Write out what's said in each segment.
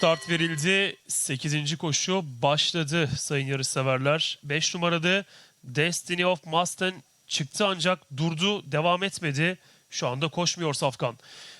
Start verildi. 8. koşu başladı sayın yarışseverler. 5 numaralı Destiny of Mustang çıktı ancak durdu, devam etmedi. Şu anda koşmuyor Safkan.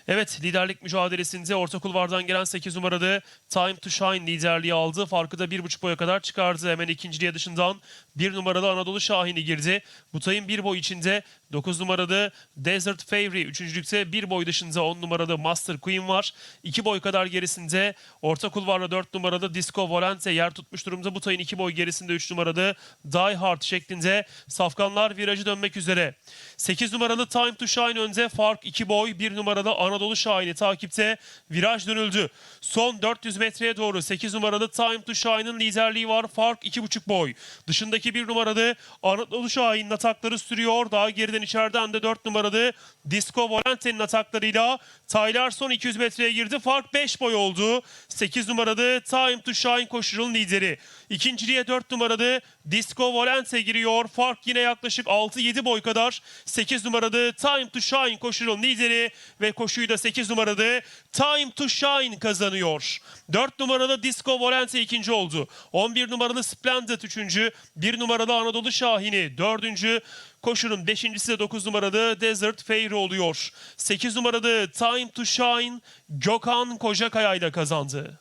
Evet liderlik mücadelesinde orta kulvardan gelen 8 numaralı Time to Shine liderliği aldı. Farkı da 1,5 boya kadar çıkardı. Hemen ikinciliğe dışından 1 numaralı Anadolu Şahin'i girdi. Butay'ın 1 boy içinde 9 numaralı Desert Fairy. Üçüncülükte 1 boy dışında 10 numaralı Master Queen var. 2 boy kadar gerisinde orta kulvarla 4 numaralı Disco Volante yer tutmuş durumda. Butay'ın 2 boy gerisinde 3 numaralı Die Hard şeklinde safkanlar virajı dönmek üzere. 8 numaralı Time to Shine önde. Fark 2 boy. 1 numaralı Anadolu Şahin'i takipte. Viraj dönüldü. Son 400 metreye doğru 8 numaralı Time to Shine'ın liderliği var. Fark 2,5 boy. Dışındaki 1 numaralı Anadolu Şahin'in atakları sürüyor. Daha geriden içeriden de 4 numaralı Disco Volante'nin ataklarıyla Tyler son 200 metreye girdi. Fark 5 boy oldu. 8 numaralı Time to Shine koşucunun lideri. İkinciliğe 4 numaralı Disco Volante giriyor. Fark yine yaklaşık 6-7 boy kadar. 8 numaralı Time to Shine koşucunun lideri ve koşuyu da 8 numaralı Time to Shine kazanıyor. 4 numaralı Disco Volante ikinci oldu. 11 numaralı Splendid üçüncü. 1 numaralı Anadolu Şahini dördüncü. Koşunun beşincisi de 9 numaralı Desert Fairy oluyor. 8 numaralı Time to Shine Gökhan Kocakaya ile kazandı.